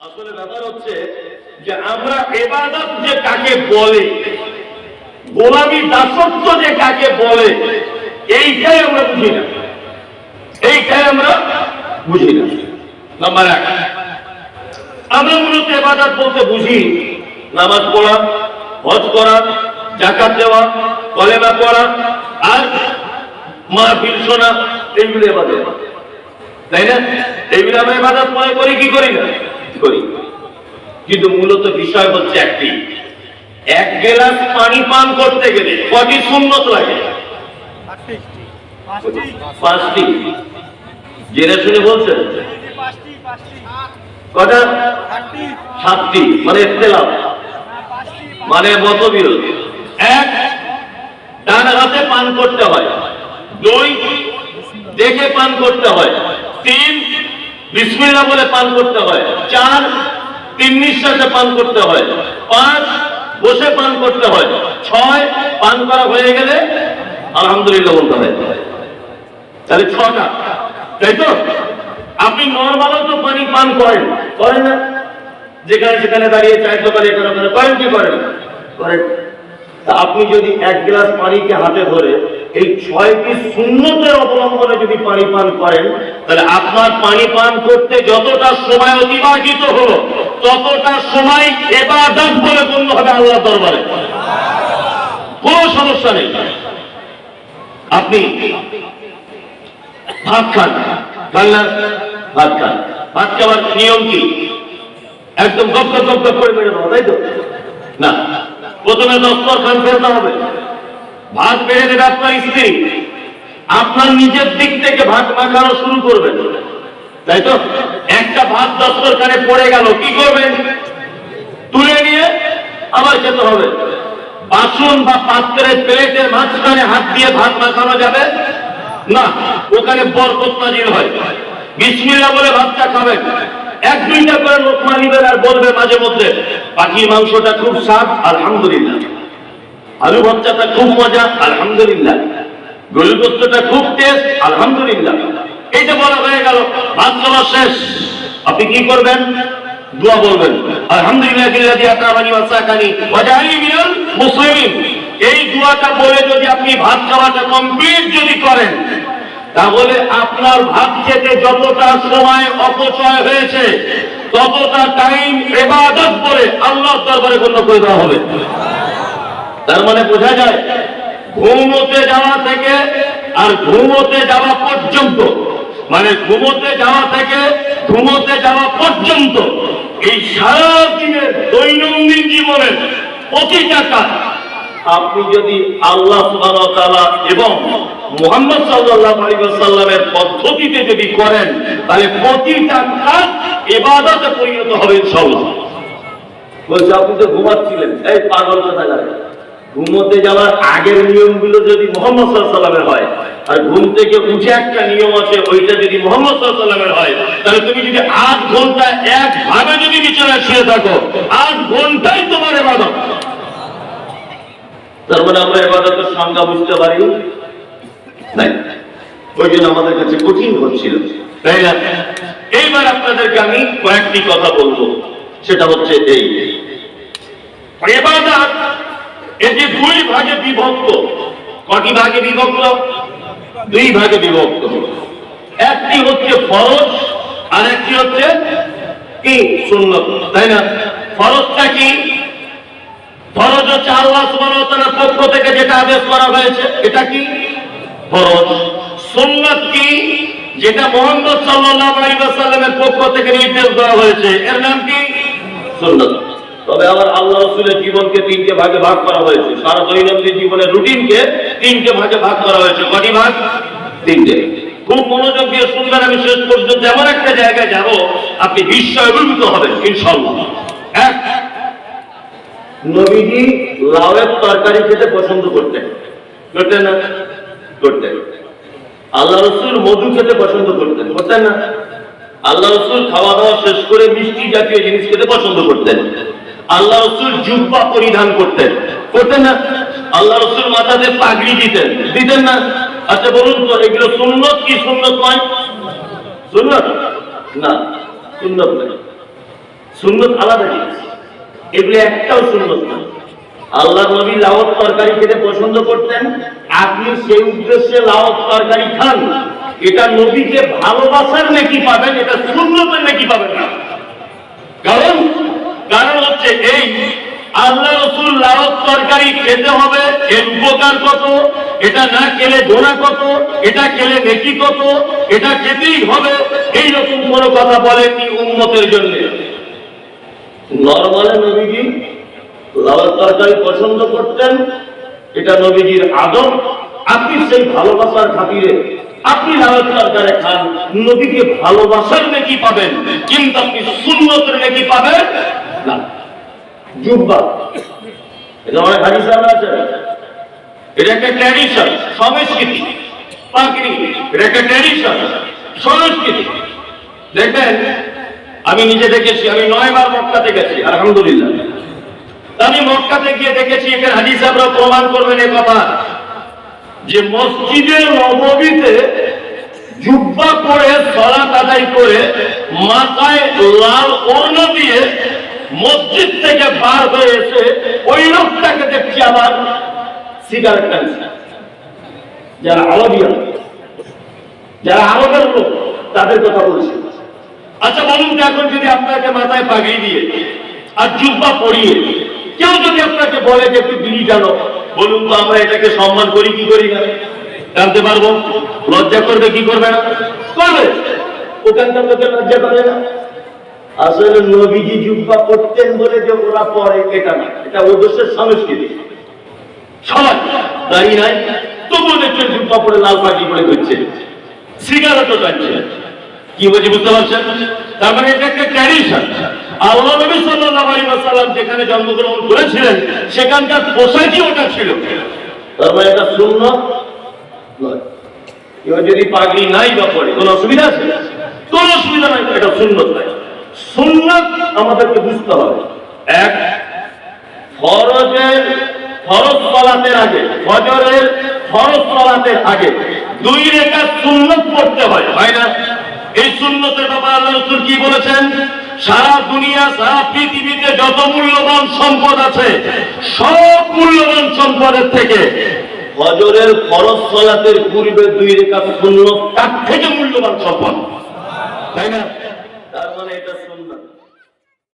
আসলে ব্যাপার হচ্ছে যে আমরা এবাদত যে কাকে বলে, গোলামি দাসত্ব যে কাকে বলে, এইটাই আমরা বুঝি না। এইটাই আমরা বুঝি না। নাম্বার এক, আমরা মূলত এবাদত বলতে বুঝি নামাজ পড়া, হজ করা জাকাত দেওয়া, কলেমা পড়া আর মা শোনা এইগুলো এবাদত। তাই না? এইগুলো আমরা এবাদত মনে করি, কি করি না? করি। কিন্তু মূলত বিষয় হচ্ছে একটি। এক গ্লাস পানি পান করতে গেলে কটি সুন্নত লাগে? পাঁচটি। জেনে শুনে বলছেন? কটা? সাতটি। মানে ইখতিলাফ। পাঁচটি। মানে মতবিরোধ। এক ডান হাতে পান করতে হয়। দুই দেখে পান করতে হয়। তিন বিসমিল্লাহ বলে পান করতে হয়। চার তিন নিঃশ্বাসে পান করতে হয়। পাঁচ বসে পান করতে হয়। ছয় পান করা হয়ে গেলে আলহামদুলিল্লাহ বলতে হয়। তাহলে ছটা। তাই তো? আপনি নর্মালও তো পানি পান করেন। করেন না? যেখানে সেখানে দাঁড়িয়ে চায়ের দোকানে করেন কি করেন? করেন। তা আপনি যদি এক গ্লাস পানিকে হাতে ধরে এই ছয়টি শূন্যতের অবলম্বনে যদি পানি পান করেন, তাহলে আপনার পানি পান করতে যতটা সময় অতিবাহিত হলো, ততটা সময় এবাদত বলে গণ্য হবে আল্লাহ দরবারে। কোনো সমস্যা নেই। আপনি ভাত খান। না? ভাত খান। ভাত খাওয়ার নিয়ম কি? একদম গপ গপ করে মেরে দেওয়া তাই তো? না। প্রথমে দস্তর খান ফেলতে হবে। ভাত বেড়ে দেবে আপনার স্ত্রী। আপনার নিজের দিক থেকে ভাত মাখানো শুরু করবেন। তাই তো? একটা ভাত দস্তর খানে পড়ে গেল, কি করবেন? তুলে নিয়ে আবার খেতে হবে। বাসন বা পাত্রের প্লেটের মাঝখানে হাত দিয়ে ভাত মাখানো যাবে? না, ওখানে বরকত নাজির হয়। বিসমিল্লাহ বলে ভাতটা খাবেন। এক দুইটা করে লোকমা নিবেন আর বলবে মাঝে মধ্যে পাখির মাংসটা খুব স্বাদ, আলহামদুলিল্লাহ। আলু ভর্তাটা খুব মজা, আলহামদুলিল্লাহ। গরু গোস্তটা খুব টেস্ট, আলহামদুলিল্লাহ। এইটা বলা হয়ে গেল, ভাত খাওয়া শেষ। আপনি কি করবেন? দোয়া বলবেন। আলহামদুলিল্লাহ দিল্লাহি আতাবানি ওয়াসাকানি ওয়াজালি মিনাল মুসলিমিন। এই দোয়াটা বলে যদি আপনি ভাত খাওয়াটা কমপ্লিট যদি করেন তাহলে আপনার ভাত খেতে যতটা সময় অপচয় হয়েছে, ততটা টাইম এবাদত করে আল্লাহ দরবারে গণ্য করে দেওয়া হবে। তার মানে বোঝা যায়, ঘুমোতে যাওয়া থেকে আর ঘুমোতে যাওয়া পর্যন্ত মানে ঘুমোতে যাওয়া থেকে ঘুমোতে যাওয়া পর্যন্ত এই সারা দিনের দৈনন্দিন জীবনের প্রতিটা কাজ আপনি যদি আল্লাহ এবং মোহাম্মদ আলাইহি পদ্ধতিতে যদি করেন, তাহলে প্রতিটা কাজ ইবাদতে পরিণত হবে ইনশাআল্লাহ। বলছে, আপনি তো ঘুমাচ্ছিলেন। এই পাগল কথা লাগে ঘুমোতে যাওয়ার আগের নিয়মগুলো যদি মোহাম্মদ সাল্লামের হয়, আর ঘুম থেকে উঠে একটা নিয়ম আছে, ওইটা যদি মোহাম্মদ সাল্লামের হয়, তাহলে তুমি যদি আট ঘণ্টা একভাবে যদি বিছানায় শুয়ে থাকো আট ঘন্টাই তোমার এবাদত তার মানে আমরা এবাদতের সংজ্ঞা বুঝতে পারি? নাই। ওই জন্য আমাদের কাছে কঠিন হচ্ছিল। তাই না? এইবার আপনাদেরকে আমি কয়েকটি কথা বলব। সেটা হচ্ছে এই। এটি দুই ভাগে বিভক্ত, কটি ভাগে বিভক্ত? দুই ভাগে বিভক্ত। একটি হচ্ছে ফরজ আর একটি হচ্ছে কি? সুন্নত। তাই না? ফরজটা কি? ফরজ হচ্ছে আল্লাহ সুবহানাহু পক্ষ থেকে যেটা আদেশ করা হয়েছে, এটা কি? ফরজ। সুন্নাত কি? যেটা মুহাম্মদ আলাইহি পক্ষ থেকে নির্দেশ দেওয়া হয়েছে। এর নাম কি? সুন্নাত। তবে আবার আল্লাহ রাসূলের জীবনকে তিনটে ভাগে ভাগ করা হয়েছে। সারা দৈনন্দিন জীবনের রুটিনকে তিনটে ভাগে ভাগ করা হয়েছে। কটি ভাগ? তিনটে। খুব মনোযোগ দিয়ে শুনবেন, আমি শেষ পর্যন্ত এমন একটা জায়গায় যাব, আপনি বিস্ময় অভিভূত হবেন, ইনশাআল্লাহ। এক নবীজি লাউয়ের তরকারি খেতে পছন্দ করতেন। করতেন না? করতেন। আল্লাহ রসুল মধু খেতে পছন্দ করতেন। করতেন না? আল্লাহ রসুল খাওয়া দাওয়া শেষ করে মিষ্টি জাতীয় জিনিস খেতে পছন্দ করতেন। আল্লাহ রসুল জুব্বা পরিধান করতেন। করতেন না? আল্লাহ রসুল মাথাতে পাগড়ি দিতেন। দিতেন না? আচ্ছা বলুন তো, এগুলো সুন্নত কি সুন্নত নয়? সুন্নত? না, সুন্নত নয়। সুন্নত আলাদা জিনিস। এগুলো একটাও সুন্নত না। আল্লাহ নবী লাওয়াত তরকারি খেতে পছন্দ করতেন, আপনি সেই উদ্দেশ্যে লাওয়াত তরকারি খান। এটা নবীকে ভালোবাসার নাকি পাবেন, এটা সুন্নতের নাকি পাবেন না। কারণ কারণ হচ্ছে এই, আল্লাহ রসুল লাওয়াত তরকারি খেতে হবে, এর উপকার কত, এটা না খেলে গোনা কত, এটা খেলে নেকি কত, এটা খেতেই হবে, এইরকম কোন কথা বলেননি উন্মতের জন্য। নরমালে নবীজি লাউয়ের তরকারি পছন্দ করতেন, এটা নবীজির আদর আপনি সেই ভালোবাসার খাতিরে আপনি লাউয়ের তরকারি খান, নবীকে ভালোবাসার নাকি পাবেন, কিন্তু আপনি সুন্নতের নাকি পাবেন না। জুব্বা। এটা অনেক হাদিস আমরা আছে। এটা একটা ট্র্যাডিশন সংস্কৃতি। এটা একটা ট্র্যাডিশন সংস্কৃতি। দেখবেন আমি নিজে দেখেছি, আমি নয়বার মক্কাতে গেছি, আলহামদুলিল্লাহ। আমি মক্কাতে গিয়ে দেখেছি, এখানে হাদিস আমরা প্রমাণ করবেন এই কথা, যে মসজিদে নববীতে জুব্বা পরে সলাত আদায় করে মাথায় লাল ওড়ন দিয়ে মসজিদ থেকে বার হয়ে এসে ওই লোকটাকে দেখছি আমার সিগারেট টানছে। যারা আরবিয়ান যারা আরবের লোক, তাদের কথা বলছি। আচ্ছা বলুন তো এখন যদি আপনাকে মাথায় পাগড়ি দিয়ে আর জুব্বা পরিয়ে কেউ যদি আপনাকে বলে যে একটু বিড়ি টানো, বলুন তো আমরা এটাকে সম্মান করি, কি করি? না জানতে পারব? লজ্জা করবে, কি করবে না? করবে। ওখানকার লোকে লজ্জা করে না। আসলে নবীজি জুব্বা পড়তেন বলে যে ওরা পরে, এটা না। এটা ওদেশের সংস্কৃতি। সবাই দাঁড়িয়ে নাই, তবুও দেখছেন জুব্বা পরে লাল পাগড়ি পরে করছে সিগারেটও টানছে। কি বলছি বুঝতে পারছেন? তার মানে এটা একটা ট্র্যাডিশন আল্লাহ নবী সাল্লাল্লাহু আলাইহি ওয়াসাল্লাম যেখানে জন্মগ্রহণ করেছিলেন, সেখানকার পোশাকই ওটা ছিল। তার মানে এটা সুন্নাত নয়। যদি পাগড়ি নাই বা পড়ে কোনো অসুবিধা আছে? কোনো অসুবিধা নাই, এটা সুন্নত নাই সুন্নাত আমাদেরকে বুঝতে হবে। এক ফরজের ফরজ সালাতের আগে, ফজরের ফরজ সালাতের আগে দুই রেখা সুন্নত পড়তে হয় হয় না? এই সুন্নতের ব্যাপারে আল্লাহ রসুল কি বলেছেন? সারা দুনিয়া, সারা পৃথিবীতে যত মূল্যবান সম্পদ আছে, সব মূল্যবান সম্পদের থেকে হজরের খরচ চলাতের পূর্বে দুই রেখা শূন্য তার থেকে মূল্যবান সম্পদ। তাই না? তার মানে এটা